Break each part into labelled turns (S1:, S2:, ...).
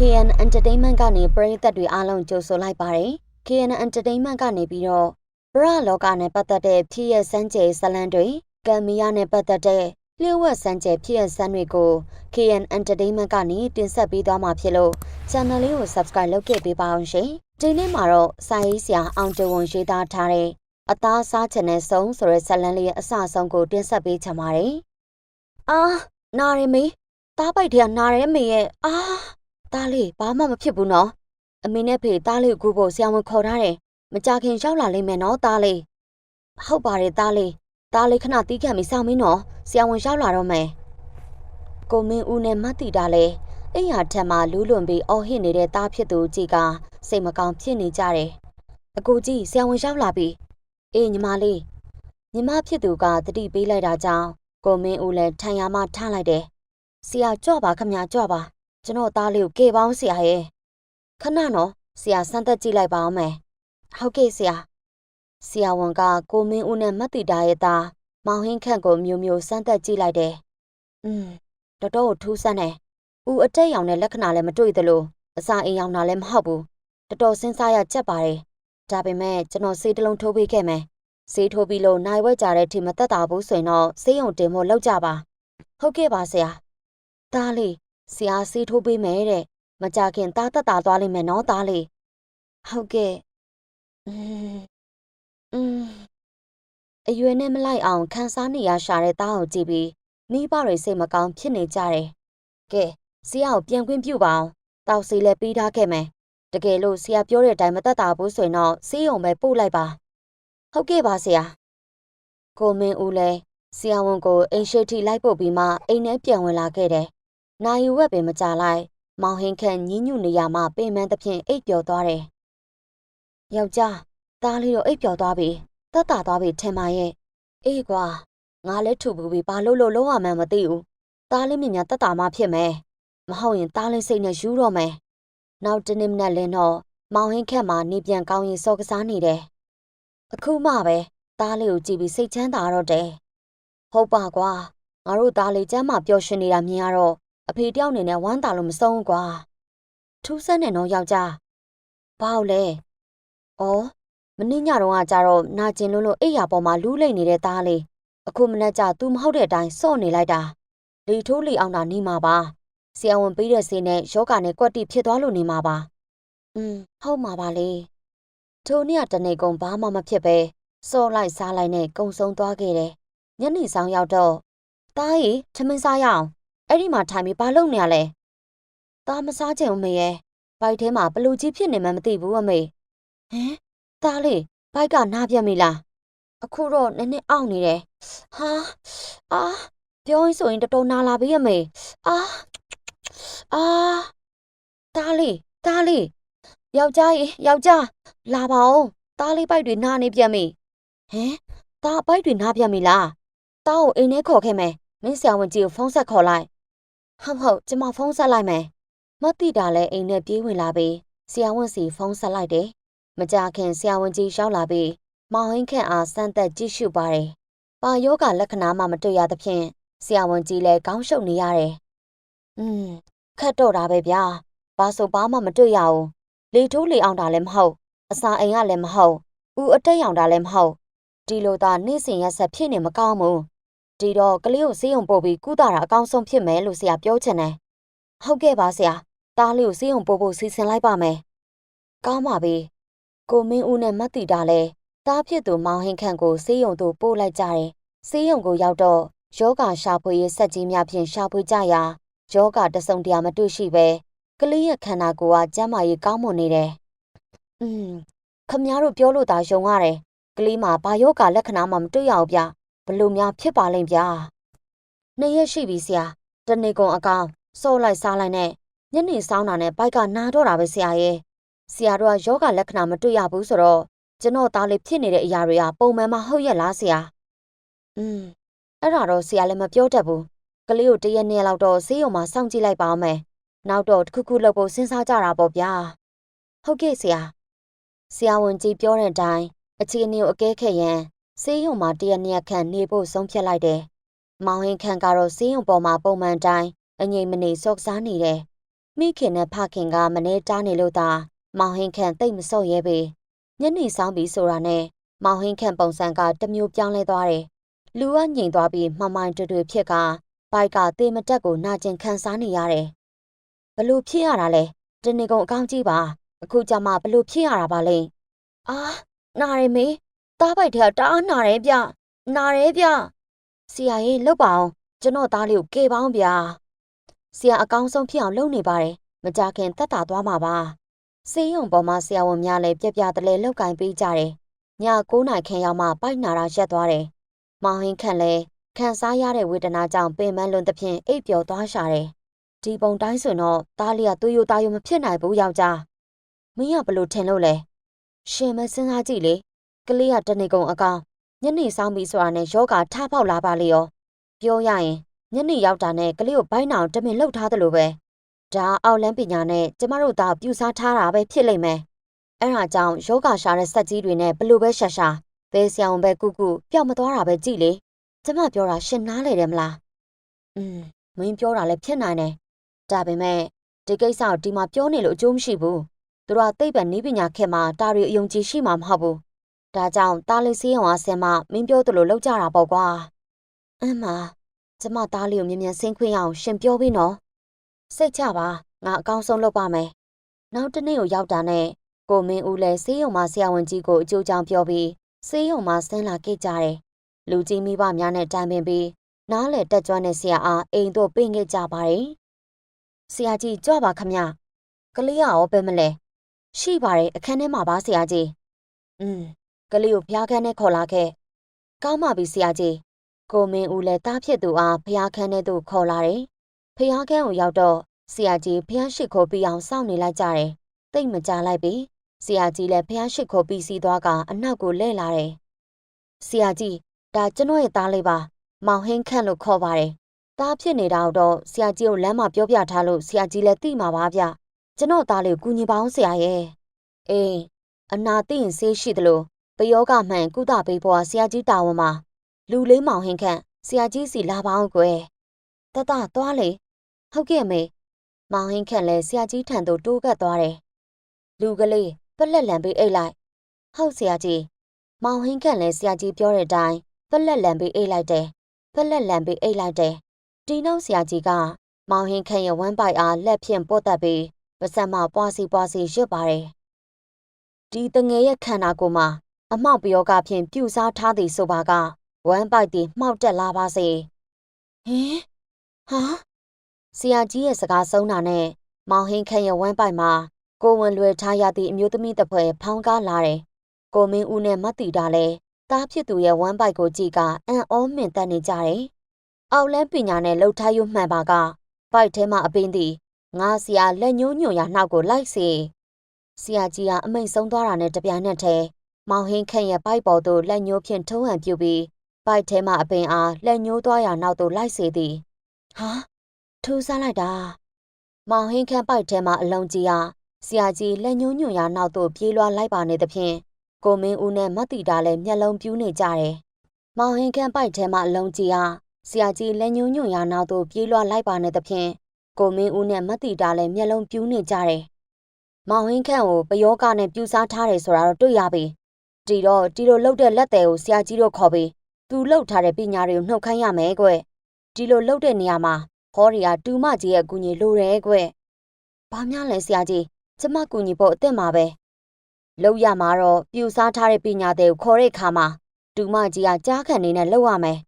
S1: KN Entertainment ကနေပရိသတ်တွေအားလုံးကြိုဆိုလိုက်ပါတယ်။ KN Entertainment ကနေပြီးတော့ပရလောကနဲ့ပတ်သက်တဲ့ဖြစ်ရစမ်းကြယ်ဇလံတွေကံမီယာနဲ့ပတ်သက်တဲ့လျှို့ဝှက်စမ်းကြယ်ဖြစ်ရစမ်းတွေကို KN Entertainment ကနေတင်ဆက်ပေးသွားမှာဖြစ်လို့ channel လေးကို subscribe လုပ်ခဲ့ပေးပါအောင်ရှင်။ဒီနေ့မှာတော့စာရေးဆရာအောင်တဝန်ရေးသားထားတဲ့အသားစားချင်တဲ့ဆုံးဆိုတဲ့ဇလံလေးရဲ့အစအဆုံးကိုတင်ဆက်ပေးချင်ပါတယ်။အာနာရမေတားပိုက်တည်းနာရဲမေရဲ့အာ တားလေးဘာမှမဖြစ်ဘူးနော်။အမေနဲ့ဖေတားလေးကိုကူဖို့ဆရာဝန်ခေါ်ထားတယ်။မကြခင်ရောက်လာလိမ့်မယ်နော်တားလေး။ဟုတ်ပါတယ်တားလေး။တားလေးခဏတီးခံပြီးစောင့်မင်းနော်ဆရာဝန်ရောက်လာတော့မယ်။ကိုမင်းဦးနဲ့မတ်တီတာလည်းအိမ်ဟာထက်မှလူးလွန်ပြီးအော်ဟစ်နေတဲ့တားဖြစ်သူကြီးကစိတ်မကောင်းဖြစ်နေကြတယ်။အကူကြီးဆရာဝန်ရောက်လာပြီ။အေးညီမလေးညီမဖြစ်သူကတတိပေးလိုက်တာကြောင့်ကိုမင်းဦးလည်းထိုင်ရမှထားလိုက်တယ်။ဆရာကြွပါခမကြွပါ ကျွန်တော်သားလေးကိုကေပေါင်းဆရာရဲ့ခဏနော်ဆရာစမ်းသက်ကြည့်လိုက်ပါအောင်မယ်။ဟုတ်ကဲ့ဆရာဆရာဝန်ကကိုမင်းဦးနဲ့မတ်တီတာရဲ့သားမောင်ဟင်းခန့်ကိုမျိုးမျိုးစမ်းသက်ကြည့်လိုက်တယ်။อืมတော်တော်ထူးဆန်းတယ်။ဦးအတက်ရောင်တဲ့လက္ခဏာလည်းမတွေ့သလိုအစာအိမ်ရောင်တာလည်းမဟုတ်ဘူး။တော်တော်စဉ်းစားရကြက်ပါတယ်။ဒါပေမဲ့ကျွန်တော်ဆေးတစ်လုံးထိုးပေးခဲ့မယ်။ဆေးထိုးပြီးလို့နိုင်ဝက်ကြတဲ့အထိမသက်သာဘူးဆိုရင်တော့ဆေးရုံတင်ဖို့လောက်ကြပါ။ဟုတ်ကဲ့ပါဆရာ။သားလေး ဆရာဆေးထိုးပေးမယ်တဲ့။မကြခင်သားသက်သာသွားလိမ့်မယ်နော်သားလေး။ဟုတ်ကဲ့။อืมอืมအရွယ်နဲ့မလိုက်အောင်ခန်းစားနေရရှာတဲ့သားကိုကြည့်ပြီးမိဘတွေစိတ်မကောင်းဖြစ်နေကြတယ်။ကဲဆရာကိုပြန်ခွင့်ပြုပါအောင်။တောက်စီလည်းပြီးထားခဲ့မယ်။တကယ်လို့ဆရာပြောတဲ့အတိုင်းမသက်သာဘူးဆိုရင်တော့ဆေးရုံပဲပို့လိုက်ပါ။ဟုတ်ကဲ့ပါဆရာ။ကိုမင်းဦးလည်းဆရာဝန်ကိုအိမ်ရှိထိလိုက်ပို့ပြီးမှအိမ်ထဲပြန်ဝင်လာခဲ့တယ်။ နိုင်ဝက်ပင်မကြလိုက်မောင်ဟင်းခန့်ညင်းညူနေရမှပင်မသဖြင့်အိပ်ပျော်သွားတယ်။ယောက်ျားသားလေးတော့အိပ်ပျော်သွားပြီ။တက်တာသွားပြီထင်ပါရဲ့။အေးကွာငါလည်းထူပူပြီးဘာလို့လို့လုံးဝမှန်းမသိဘူး။သားလေးမြညာတက်တာမှဖြစ်မယ်။မဟုတ်ရင်သားလေးစိတ်နဲ့ယူတော့မယ်။နောက်တနေ့မနက်လင်းတော့မောင်ဟင်းခက်မှာနေပြန်ကောင်းရင်စော်ကစားနေတယ်။အခုမှပဲသားလေးကိုကြည့်ပြီးစိတ်ချမ်းသာတော့တယ်။ဟုတ်ပါကွာ။ငါတို့သားလေးကျမ်းမာပျော်ရွှင်နေတာမြင်ရတော့ အဖေတယောက်အနေနဲ့ဝမ်းသာလို့မဆုံးဘူးကွာ။ထူးဆန်းနေတော့ယောက်ျား။ဘာလို့လဲ။အော်မနေ့ညတော့ကကြတော့နာကျင်လွန်းလို့အိပ်ယာပေါ်မှာလူးလိမ့်နေတဲ့သားလေးအခုမနေ့ကျသူမဟုတ်တဲ့အတိုင်းစော့နေလိုက်တာလေထိုးလေအောင်တာနေမှာပါဆရာဝန်ပေးတဲ့ဆေးနဲ့ယောဂနဲ့ကွက်တိဖြစ်သွားလို့နေမှာပါอืมဟုတ်မှာပါလေထိုနေ့ကတနေ့ကုန်ဘာမှမဖြစ်ပဲစော့လိုက်စားလိုက်နဲ့ကုံဆုံးသွားခဲ့တယ်ညနေဆောင်ရောက်တော့တားရီထမင်းစားရအောင် အဲ့ဒီမှာထိုင်ပြီးဘာလုပ်နေရလဲတားမစားချင်ဘူးမေရဲ့ဘိုက်ထဲမှာဘလူကြီးဖြစ်နေမှမသိဘူးအမေဟမ်တားလေးဘိုက်ကနားပြတ်မိလားအခုတော့နည်းနည်းအောင့်နေတယ်ဟာအာပြောရင်ဆိုရင်တော်တော်နာလာပြီအမေအာအာတားလေးတားလေးယောက်ျားရေယောက်ျားလာပါဦးတားလေးပိုက်တွေနားနေပြန်ပြီဟမ်တားပိုက်တွေနားပြန်ပြီလားတားကိုအိမ်ထဲခေါ်ခဲ့မယ်မင်းဆရာဝန်ကြီးကိုဖုန်းဆက်ခေါ်လိုက် ဟုတ်ဟုတ်ကျမဖုန်းဆက်လိုက်မယ်မတိတာလည်းအိမ်ထဲပြေးဝင်လာပြီးဆရာဝန်စီဖုန်းဆက်လိုက်တယ်မကြခင်ဆရာဝန်ကြီးရောက်လာပြီးမောင်ဟင်းခန့်အားစမ်းသက်ကြည့်ရှုပါတယ်။ပါယောဂလက္ခဏာမှမတွေ့ရသဖြင့်ဆရာဝန်ကြီးလည်းကောင်းရှုပ်နေရတယ်။อืมခက်တော့တာပဲဗျာ။ဘာဆိုဘာမှမတွေ့ရဘူး။လေထိုးလေအောင်တာလည်းမဟုတ်။အစာအိမ်ကလည်းမဟုတ်။ဦးအတက်ရောင်တာလည်းမဟုတ်။ဒီလိုသာနေ့စဉ်ရက်ဆက်ဖြစ်နေမကောင်းဘူး။ ဒီတော့ကလေးကိုဆေးရုံပို့ပြီးကုသတာအကောင်းဆုံးဖြစ်မယ်လို့ဆရာပြောချင်တယ်။ဟုတ်ကဲ့ပါဆရာ။သားလေးကိုဆေးရုံပို့ဖို့စီစဉ်လိုက်ပါမယ်။ကောင်းပါပြီ။ကိုမင်းဦးနဲ့မတ်တီတာလည်းတားဖြစ်သူမောင်ဟင်းခန့်ကိုဆေးရုံသို့ပို့လိုက်ကြတယ်။ဆေးရုံကိုရောက်တော့ယောဂရှာဖွေရေးဆက်ကြီးများဖြင့်ရှာဖွေကြရာယောဂတစုံတရာမတွေ့ရှိပဲကလေးရဲ့ခန္ဓာကိုယ်ကကျန်းမာရေးကောင်းမွန်နေတယ်။อืมခမများတို့ပြောလို့သာယုံရတယ်။ကလေးမှာဘာယောဂလက္ခဏာမှမတွေ့ရဘူးဗျ။ ဘလို့များဖြစ်ပါလိမ့်ဗျာ။နှစ်ရက်ရှိပြီဆရာ။တနေ့ကုန်အကောင်စော့လိုက်စားလိုက်နဲ့ညနေဆောင်းတာနဲ့ဘိုက်ကနားတော့တာပဲဆရာရဲ့။ဆရာတို့ကယောဂလက္ခဏာမတွေ့ရဘူးဆိုတော့ကျွန်တော်သားလေးဖြစ်နေတဲ့အရာတွေကပုံမှန်မှဟုတ်ရဲ့လားဆရာอืมအဲ့ဒါတော့ဆရာလည်းမပြောတတ်ဘူးကလေးကိုတရက်နှစ်လောက်တော့ဆေးရုံမှာစောင့်ကြည့်လိုက်ပါအောင်မယ်နောက်တော့တစ်ခုခုလုပ်ဖို့စဉ်းစားကြတာပေါ့ဗျာဟုတ်ကဲ့ဆရာဆရာဝန်ကြီးပြောတဲ့အတိုင်းအခြေအနေကိုအကဲခတ်ရန် ဆေးရုံမှာတရက်နှစ်ရက်ခန့်နေဖို့ဆုံးဖြတ်လိုက်တယ်မောင်ဟင်းခန့်ကတော့ဆေးရုံပေါ်မှာပုံမှန်တိုင်းအငြိမ်မနေစော့စားနေတယ်မိခင်နဲ့ဖခင်ကမနေတားနေလို့သာမောင်ဟင်းခန့်တိတ်မစော့ရဲပေညနေဆောင်ပြီးဆိုတာနဲ့မောင်ဟင်းခန့်ပုံစံကတစ်မျိုးပြောင်းလဲသွားတယ်လူကငြိမ်သွားပြီးမှမိုင်တွေ့တွေ့ဖြစ်ကဘိုက်ကတေမတက်ကိုနာကျင်ခံစားနေရတယ်ဘလို့ဖြစ်ရတာလဲတနေကုန်အကောင်းကြီးပါအခုကြမှာဘလို့ဖြစ်ရတာပါလဲအာနာရမေ တားပိုက်ထဲကတအားနာတယ်ဗျနာတယ်ဗျဆရာကြီးလှုပ်ပါအောင်ကျွန်တော်သားလေးကိုကေပေါင်းဗျာဆရာအကောင်းဆုံးဖြစ်အောင်လုပ်နေပါတယ်မကြခင်တက်တာသွားမှာပါစေးရုံပေါ်မှာဆရာဝန်များလည်းပြပြတလဲလောက်ကင်ပေးကြတယ်ည9နာရီခန့်ရောက်မှပိုက်နာတာရက်သွားတယ်မောင်ဟင်းခန့်လည်းခံစားရတဲ့ဝေဒနာကြောင့်ပင်ပန်းလွန်သဖြင့်အိပ်ပျော်သွားရှာတယ်ဒီပုံတိုင်းဆိုတော့သားလေးကသွေးရိုးသားရိုးမဖြစ်နိုင်ဘူးယောက်ျားမင်းကဘလို့ထင်လို့လဲရှင်မစဉ်းစားကြည့်လေ ကလေးကတနေကုန်အကောင်ညနေဆောင်ပြီးဆိုတာနဲ့ယောဂါထားပေါက်လာပါလေရောပြောရရင်ညနေရောက်တာနဲ့ကလေးကိုဘိုင်းနောင်တမင်လှုပ်ထားသလိုပဲဒါအောက်လန်းပညာနဲ့ကျမတို့သားပြူစားထားတာပဲဖြစ်လိမ့်မယ်အဲ့ဒါကြောင့်ယောဂါရှာတဲ့စက်ကြီးတွေနဲ့ဘလို့ပဲရှာရှာဘဲဆောင်ပဲကုကုပျောက်မသွားတာပဲကြည့်လေကျမပြောတာရှင်နားလေတယ်မလားอืมမင်းပြောတာလည်းဖြစ်နိုင်တယ်ဒါပေမဲ့ဒီကိစ္စကိုဒီမှာပြောနေလို့အကျိုးမရှိဘူးသူတို့ကသိပ္ပံနည်းပညာခေတ်မှာတာရီအယုံကြည်ရှိမှာမဟုတ်ဘူး ဒါကြောင့်တားလေးစေးအောင်အဆင်မမင်းပြောသလိုလောက်ကြတာပေါ့ကွာအမ်မကျမသားလေးကိုမြင်မြန်ဆင်းခွင့်ရအောင်ရှင်ပြောပြီးနော်စိတ်ချပါငါအကောင်းဆုံးလုပ်ပါမယ်နောက်တစ်နေ့ကိုရောက်တာနဲ့ကိုမင်းဦးလည်းစေးရုံမှာဆရာဝန်ကြီးကိုအကျိုးကြောင့်ပြောပြီးစေးရုံမှာဆင်းလာခဲ့ကြတယ်လူကြီးမိဘများနဲ့တိုင်ပင်ပြီးနားလေတက်ကြွတဲ့ဆရာအားအိမ်တို့ပြင်ခဲ့ကြပါတယ်ဆရာကြီးကြွပါခမကလေးရောဘယ်မလဲရှိပါတယ်အခန်းထဲမှာပါဆရာကြီးอืม ကလေးကိုဖျားခန်းနဲ့ခေါ်လာခဲ့ကောင်းပါပြီဆရာကြီးကိုမင်းဦးလည်းတားဖြစ်သူအားဖျားခန်းထဲသို့ခေါ်လာတယ်ဖျားခန်းကိုရောက်တော့ဆရာကြီးဖျားရှိခိုးပြီးအောင်စောင့်နေလိုက်ကြတယ်တိတ်မကြလိုက်ပြီဆရာကြီးလည်းဖျားရှိခိုးပြီးစီးသွားကအနောက်ကိုလှည့်လာတယ်ဆရာကြီးဒါကျွန်တော်ရဲ့သားလေးပါမောင်ဟင်းခန့်လို့ခေါ်ပါတယ်သားဖြစ်နေတာတော့ဆရာကြီးကိုလမ်းမှာပြောပြထားလို့ဆရာကြီးလည်းသိမှာပါဗျကျွန်တော်သားလေးကိုကူညီပါအောင်ဆရာရဲ့အေးအနာသိရင်ဆေးရှိသလို ပယောဂမှန်ကုသပေးဖို့ဆရာကြီးတာဝန်မှာလူလေးမောင်ဟင်းခန့်ဆရာကြီးစီလာပါအောင်ကွယ်တတသွားလေဟုတ်ကဲ့မေမောင်ဟင်းခန့်လည်းဆရာကြီးထံသို့တိုးကပ်သွားတယ်လူကလေးပလက်လံပေးအိတ်လိုက်ဟုတ်ဆရာကြီးမောင်ဟင်းခန့်လည်းဆရာကြီးပြောတဲ့အတိုင်းပလက်လံပေးအိတ်လိုက်တယ်ပလက်လံပေးအိတ်လိုက်တယ်ဒီနောက်ဆရာကြီးကမောင်ဟင်းခန့်ရဲ့ဝမ်းပိုက်အားလက်ဖြင့်ပို့တက်ပြီးပါစံမပွားစီပွားစီရွတ်ပါတယ်ဒီတငယ်ရဲ့ခန္ဓာကိုယ်မှာ အမောက်ပယောဂဖြင့်ပြူစားထားသည်ဆိုပါကဝမ်းပိုက်သည်မှောက်တက်လာပါစေဟင်ဟာဆရာကြီးရဲ့စကားဆုံးတာနဲ့မောင်ဟင်းခန့်ရဲ့ဝမ်းပိုက်မှာကိုဝင်လွယ်ထားရသည့်အမျိုးသမီးတစ်ဖွဲ့ဖောင်းကားလာတယ်ကိုမင်းဦးနဲ့မတ်တီတာလည်းတားဖြစ်သူရဲ့ဝမ်းပိုက်ကိုကြည့်ကအံ့ဩမြင့်တက်နေကြတယ်အောက်လန်းပညာနဲ့လှုပ်ထားရွမှန်ပါကပိုက်ထဲမှာအပင်းသည်ငါဆရာလက်ညှိုးညွှန်ရနှောက်ကိုလိုက်စေဆရာကြီးကအမိန်ဆုံးသွားတာနဲ့တပြိုင်နက်တည်း မောင်ဟင်းခန့်ရဲ့ပိုက်ပေါ်သို့လက်ညှိုးဖြင့်ထုံးဟန်ပြုပြီးပိုက်ထဲမှအပင်အားလက်ညှိုးသွားရာနောက်သို့လိုက်စေသည်ဟာထူးဆန်းလိုက်တာမောင်ဟင်းခန့်ပိုက်ထဲမှအလုံးကြီးအားဆရာကြီးလက်ညှိုးညွှန်ရာနောက်သို့ပြေးလွှားလိုက်ပါနေသဖြင့်ကိုမင်းဦးနဲ့မတ်တီတာလည်းမျက်လုံးပြူးနေကြတယ်မောင်ဟင်းခန့်ပိုက်ထဲမှအလုံးကြီးအားဆရာကြီးလက်ညှိုးညွှန်ရာနောက်သို့ပြေးလွှားလိုက်ပါနေသဖြင့်ကိုမင်းဦးနဲ့မတ်တီတာလည်းမျက်လုံးပြူးနေကြတယ်မောင်ဟင်းခန့်ကိုပယောကနဲ့ပြူစားထားတယ်ဆိုတာတော့တွေ့ရပြီ တီတော့တီလိုလှုပ်တဲ့လက်သည်ကိုဆရာကြီးတို့ခေါ်ပြီးသူလှုပ်ထားတဲ့ပညာတွေကိုနှုတ်ခိုင်းရမယ်ကွဒီလိုလှုပ်တဲ့နေရာမှာဟောရီယာတူမကြီးရဲ့အကူကြီးလိုတယ်ကွဘာများလဲဆရာကြီးကျမကူညီဖို့အသင့်ပါပဲလှုပ်ရမှာတော့ပြူစားထားတဲ့ပညာတွေကိုခေါ်တဲ့အခါမှာတူမကြီးကကြားခံနေနဲ့လှုပ်ရမယ်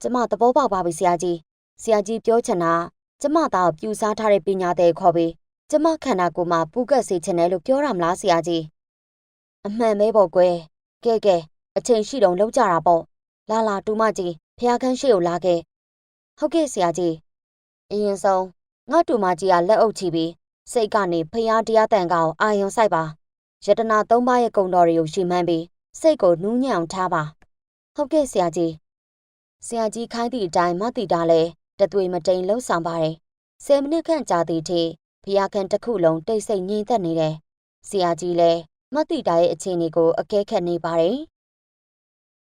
S1: ကျမသဘောပေါက်ပါပြီဆရာကြီးဆရာကြီးပြောချင်တာကျမသားကိုပြူစားထားတဲ့ပညာတွေခေါ်ပြီးကျမခန္ဓာကိုယ်မှာပူကတ်စေချင်တယ်လို့ပြောရမလားဆရာကြီး အမှန်ပဲပေါ့ကွယ်ကဲကဲအချိန်ရှိတုံလောက်ကြတာပေါ့လာလာတူမကြီးဖះခန်းရှိကိုလာခဲ့ဟုတ်ကဲ့ဆရာကြီးအရင်ဆုံးငါတူမကြီးကလက်အုပ်ချပြီးစိတ်ကနေဖះတရားတန်ကောင်အာယုံဆိုင်ပါယတနာသုံးပါးရဲ့ကုံတော်တွေကိုရှင်းမှန်းပြီးစိတ်ကိုနူးညံ့အောင်ထားပါဟုတ်ကဲ့ဆရာကြီးဆရာကြီးခိုင်းသည့်အတိုင်းမတိတာလဲတသွေမတိန်လှုပ်ဆောင်ပါတယ်ဆယ်မိနစ်ခန့်ကြာသည့်ထိဖះခန်းတစ်ခုလုံးတိတ်ဆိတ်ငြိမ်သက်နေတယ်ဆရာကြီးလည်း မတိတာရဲ့အခြေအနေကိုအကဲခတ်နေပါတယ်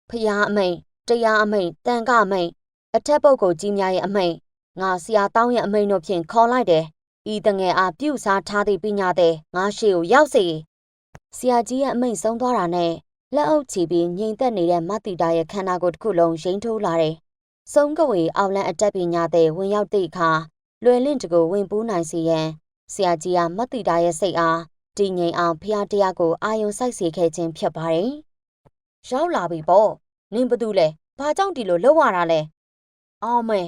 S1: ဖះအမိန်တရားအမိန်တန်ကအမိန်အထက်ပုဂ္ဂိုလ်ကြီးများရဲ့အမိန်ငါဆရာတောင်းရဲ့အမိန်တို့ဖြင့်ခေါ်လိုက်တယ်ဤတငယ်အားပြုစားထားသည့်ပညာသည်ငါရှိကိုရောက်စေဆရာကြီးရဲ့အမိန့်ဆုံးသွားတာနဲ့လက်အုပ်ချီပြီးငြိမ်သက်နေတဲ့မတ်တီတာရဲ့ခန္ဓာကိုယ်တစ်ခုလုံးရိမ့်ထိုးလာတယ်။ဆုံးကဝေအောက်လန့်အတက်ပညာသည်ဝင်ရောက်သည့်အခါလွယ်လင့်တကိုဝင်ပူးနိုင်စေရန်ဆရာကြီးကမတ်တီတာရဲ့စိတ်အား တည်ငြိမ်အောင်ဖျားတရားကိုအာယုံစိုက်စေခဲ့ခြင်းဖြစ်ပါတယ်။ရောက်လာပြီပေါ့။နင်ဘာတူလဲ။ဘာကြောင့်ဒီလိုလှုပ်ရတာလဲ။အော်မဲ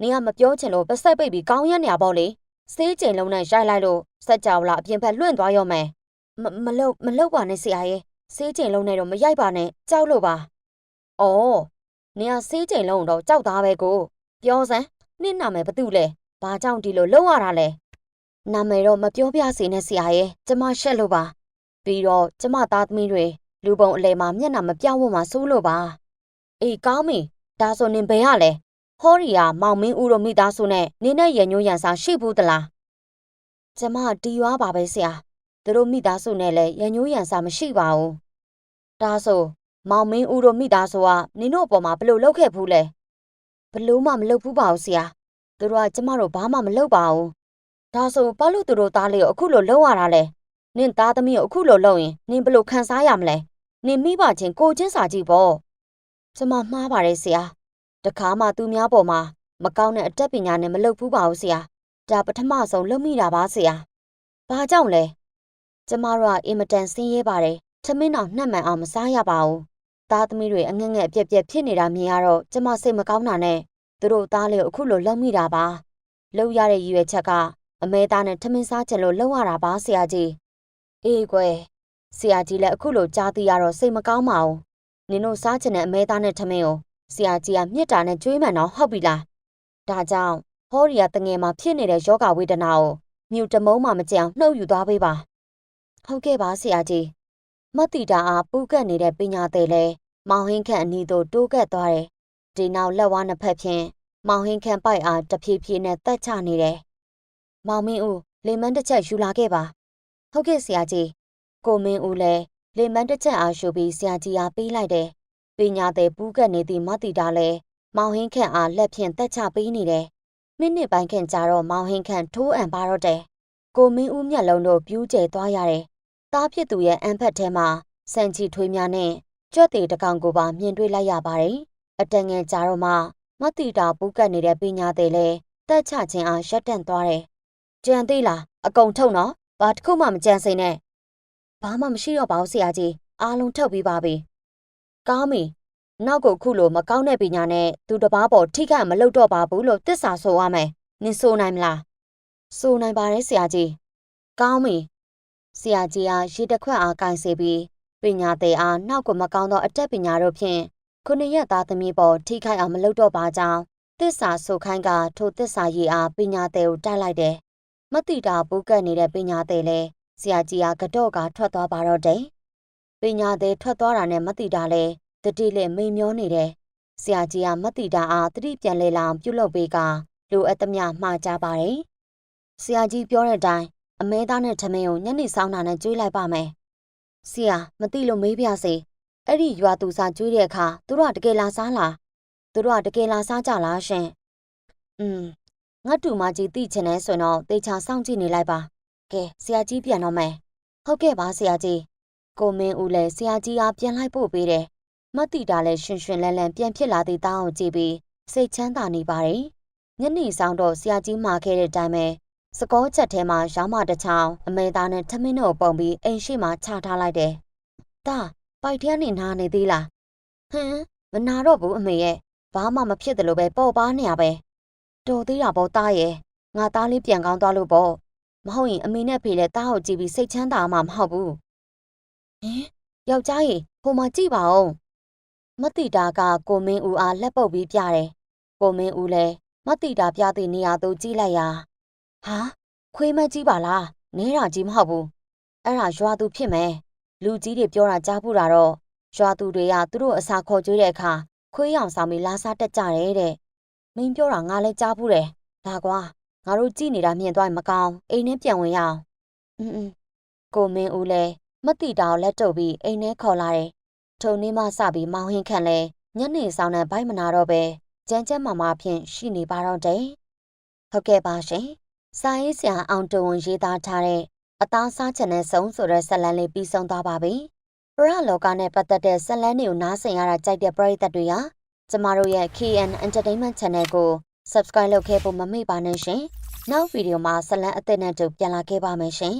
S1: နင်ကမပြောချင်လို့ပဆက်ပိတ်ပြီးကောင်းရနေရပေါ့လေ။စေးချိန်လုံးနဲ့ရိုက်လိုက်လို့စက်ကြောလာအပြင်ဘက်လွင့်သွားရောမယ်။မမလှုပ်မလှုပ်ပါနဲ့ဆရာရဲ့။စေးချိန်လုံးနဲ့တော့မရိုက်ပါနဲ့ကြောက်လို့ပါ။အော်နင်ကစေးချိန်လုံးတော့ကြောက်သားပဲကို။ပြောစမ်းနင့်နာမည်ဘာတူလဲ။ဘာကြောင့်ဒီလိုလှုပ်ရတာလဲ။ နာမည်တော့မပြောပြစေနဲ့ဆရာရဲ့။ကျမရှက်လို့ပါ။ပြီးတော့ကျမသားသမီးတွေလူပုံအလဲမှာမျက်နှာမပြောင်းဖို့မှစိုးလို့ပါ။အေးကောင်းပြီ။ဒါဆိုနင်ဘယ်ရလဲ။ဟောရီယာမောင်မင်းဦးတို့မိသားစုနဲ့နင်းနဲ့ရညိုးရန်စာရှိဘူးသလား။ကျမတီရွာပါပဲဆရာ။သူတို့မိသားစုနဲ့လည်းရညိုးရန်စာမရှိပါဘူး။ဒါဆိုမောင်မင်းဦးတို့မိသားစုကနင်တို့အပေါ်မှာဘယ်လိုလုပ်ခဲ့ဘူးလဲ။ဘလို့မှမလုပ်ဘူးပါဘူးဆရာ။သူတို့ကကျမတို့ဘာမှမလုပ်ပါဘူး။ ဒါဆိုဘာလို့သူတို့သားလေးကိုအခုလိုလုပ်ရတာလဲ။နင်သားသမီးကိုအခုလိုလုပ်ရင်နင်ဘယ်လိုခံစားရမလဲ။နင်မိဘချင်းကိုချင်းစာကြည့်ပေါ့။ကျမမှားပါတယ်ဆရာ။တခါမှသူများပေါ်မှာမကောင်းတဲ့အတတ်ပညာနဲ့မလုပ်ဘူးပါဘူးဆရာ။ဒါပထမဆုံးလုပ်မိတာပါဆရာ။ဘာကြောင့်လဲ။ကျမတို့ကအင်မတန်ဆင်းရဲပါတယ်။ထမင်းအောင်နှက်မှန်အောင်မစားရပါဘူး။သားသမီးတွေအငက်ငက်ပြက်ပြက်ဖြစ်နေတာမြင်ရတော့ကျမစိတ်မကောင်းတာနဲ့သူတို့သားလေးကိုအခုလိုလုပ်မိတာပါ။လုပ်ရတဲ့ရည်ရွယ်ချက်က အမဲသားနဲ့ထမင်းစားချင်လို့လုပ်ရတာပါဆရာကြီး။အေးကွယ်ဆရာကြီးလည်းအခုလိုကြားသိရတော့စိတ်မကောင်းပါဘူး။နင်တို့စားချင်တဲ့အမဲသားနဲ့ထမင်းကိုဆရာကြီးကမြစ်တာနဲ့ကျွေးမှန်တော့ဟုတ်ပြီလား။ဒါကြောင့်ဟောရီယာတငယ်မှာဖြစ်နေတဲ့ယောဂဝေဒနာကိုမြူတမုံမှမကြအောင်နှုတ်ယူသွားပေးပါ။ဟုတ်ကဲ့ပါဆရာကြီး။မတ်တီတာအားပူးကပ်နေတဲ့ပညာသည်လဲမောင်ဟင်းခန့်အနီးသို့တိုးကပ်သွားတယ်။ဒီနောက်လက်ဝါးနှစ်ဖက်ဖြင့်မောင်ဟင်းခန့်ပိုက်အားတဖြည်းဖြည်းနဲ့တက်ချနေတယ်။ မောင်မင်းဦးလေမန်းတစ်ချက်ယူလာခဲ့ပါ။ဟုတ်ကဲ့ဆရာကြီး။ကိုမင်းဦးလည်းလေမန်းတစ်ချက်အားယူပြီးဆရာကြီးအားပေးလိုက်တယ်။ပညာသည်ပူးကပ်နေသည့်မတ်တီတာလည်းမောင်ဟင်းခန့်အားလက်ဖြင့်တက်ချပေးနေတယ်။မိနစ်ပိုင်းခန့်ကြာတော့မောင်ဟင်းခန့်ထိုးအံပါတော့တယ်။ကိုမင်းဦးမျက်လုံးတို့ပြူးကျဲသွားရတယ်။သားဖြစ်သူရဲ့အန်ဖက်ထဲမှာစံချီထွေးများနဲ့ကြွက်သေးတကောင်ကိုပါမြင်တွေ့လိုက်ရပါတယ်။အတန်ငယ်ကြာတော့မှမတ်တီတာပူးကပ်နေတဲ့ပညာသည်လည်းတက်ချခြင်းအားရှက်တန့်သွားတယ်။ ကြံသေးလားအကုန်ထုတ်နော်။ဘာတစ်ခုမှမကြံစိမ့်နဲ့။ဘာမှမရှိတော့ပါဘူးဆရာကြီး။အားလုံးထုတ်ပြီးပါပြီ။ကောင်းပြီ။နောက်ကိုခုလိုမကောင်းတဲ့ပညာနဲ့သူတစ်ပါးပေါ်ထိခိုက်မလုပ်တော့ပါဘူးလို့တစ္ဆာဆိုရမယ်။နင်ဆိုနိုင်မလား။ဆိုနိုင်ပါတယ်ဆရာကြီး။ကောင်းပြီ။ဆရာကြီးအားရေတစ်ခွက်အားကင်စေပြီးပညာသည်အားနောက်ကိုမကောင်းသောအတက်ပညာတို့ဖြင့်ခုနှစ်ရက်သားသမီးပေါ်ထိခိုက်အောင်မလုပ်တော့ပါကြောင်းတစ္ဆာဆိုခိုင်းကထိုတစ္ဆာရည်အားပညာသည်ကိုတိုက်လိုက်တယ်။ မတိတာပူးကပ်နေတဲ့ပညာသည်လည်းဆရာကြီးအားကတော့ကထွက်သွားပါတော့တယ်။ပညာသည်ထွက်သွားတာနဲ့မတိတာလည်းတတိလက်မိန်မျောနေတယ်။ဆရာကြီးကမတိတာအားတတိပြန်လေလောင်ပြုတ်လုပ်ပေးကလိုအပ်သမျှမှားကြပါတယ်။ဆရာကြီးပြောတဲ့အတိုင်းအမဲသားနဲ့ထမင်းကိုညနေဆောင်တာနဲ့ကျွေးလိုက်ပါမယ်။ဆရာမသိလို့မေးပြစေ။အဲ့ဒီရွာသူစားကျွေးတဲ့အခါသူတို့ကတကယ်လာစားလား။သူတို့ကတကယ်လာစားကြလားရှင်။อืม ငါတူမကြီးသိချင်တယ်ဆိုတော့တေချာစောင့်ကြည့်နေလိုက်ပါ။ကဲဆရာကြီးပြန်တော့မယ်။ဟုတ်ကဲ့ပါဆရာကြီး။ကိုမင်းဦးလည်းဆရာကြီးအားပြန်လိုက်ပို့ပေးတယ်။မတ်တီတာလည်းရှင်ရှင်လန်းလန်းပြန်ဖြစ်လာသေးတောင်းအောင်ကြည့်ပြီးစိတ်ချမ်းသာနေပါတယ်။ညနေဆောင်တော့ဆရာကြီးမှာခဲ့တဲ့အတိုင်းပဲစကောချက်ထဲမှာရောင်းမတစ်ချောင်းအမေသားနဲ့ထမင်းတို့ပုံပြီးအိမ်ရှိမှချထားလိုက်တယ်။ဒါပိုက်ထဲကနေနားနေသေးလား။ဟမ်မနာတော့ဘူးအမေရဲ့ဘာမှမဖြစ်တယ်လို့ပဲပေါ်ပါနေရပဲ။ တော်သေးတာပေါ့သားရဲ့ငါသားလေးပြန်ကောင်းသွားလို့ပေါ့။မဟုတ်ရင်အမေနဲ့ဖေလည်းသားကိုကြည့်ပြီးစိတ်ချမ်းသာမှမဟုတ်ဘူး။ဟင်ယောက်ျားကြီးဟိုမှာကြည့်ပါဦး။မတိတာကကိုမင်းဦးအားလက်ပုတ်ပြီးပြတယ်။ကိုမင်းဦးလည်းမတိတာပြသည့်နေရာသို့ကြည့်လိုက်ရာဟာခွေးမကြီးပါလားနဲတာကြီးမဟုတ်ဘူးအဲ့ဒါရွာသူဖြစ်မယ်လူကြီးတွေပြောတာကြားဘူးတာတော့ရွာသူတွေကသူတို့အစာခေါ်ကြွေးတဲ့အခါခွေးရောင်ဆောင်ပြီးလာစားတက်ကြတယ်တဲ့ မင်းပြောတာငါလည်းကြားဘူးတယ်ဒါကွာငါတို့ကြည့်နေတာမြင်သွားရင်မကောင်းအိမ်ထဲပြန်ဝင်ရအောင်อืมကိုမင်းဦးလဲမတိတာကိုလက်တုပ်ပြီးအိမ်ထဲခေါ်လာတယ်ထုံနေမှစပြီးမောင်ဟင်းခန့်လဲညနေဆောင်တဲ့ဘိုက်မနာတော့ပဲကြမ်းကြမ်းမာမာဖြင့်ရှိနေပါတော့တယ်ဟုတ်ကဲ့ပါရှင်စာရေးဆရာအောင်တဝန်ရေးသားထားတဲ့အသားစားချင်တဲ့ဆုံးဆိုတဲ့ဇာတ်လမ်းလေးပြီးဆုံးသွားပါပြီပရလောကနဲ့ပတ်သက်တဲ့ဇာတ်လမ်းတွေကိုနားဆင်ရတာကြိုက်တဲ့ပရိသတ်တွေက ကျမတို့ရဲ့ KN Entertainment Channel ကို Subscribe လုပ်ခဲ့ဖို့မမေ့ပါနဲ့ရှင်နောက်ဗီဒီယိုမှာဇာတ်လမ်းအသစ်နဲ့တူပြန်လာခဲ့ပါမယ်ရှင်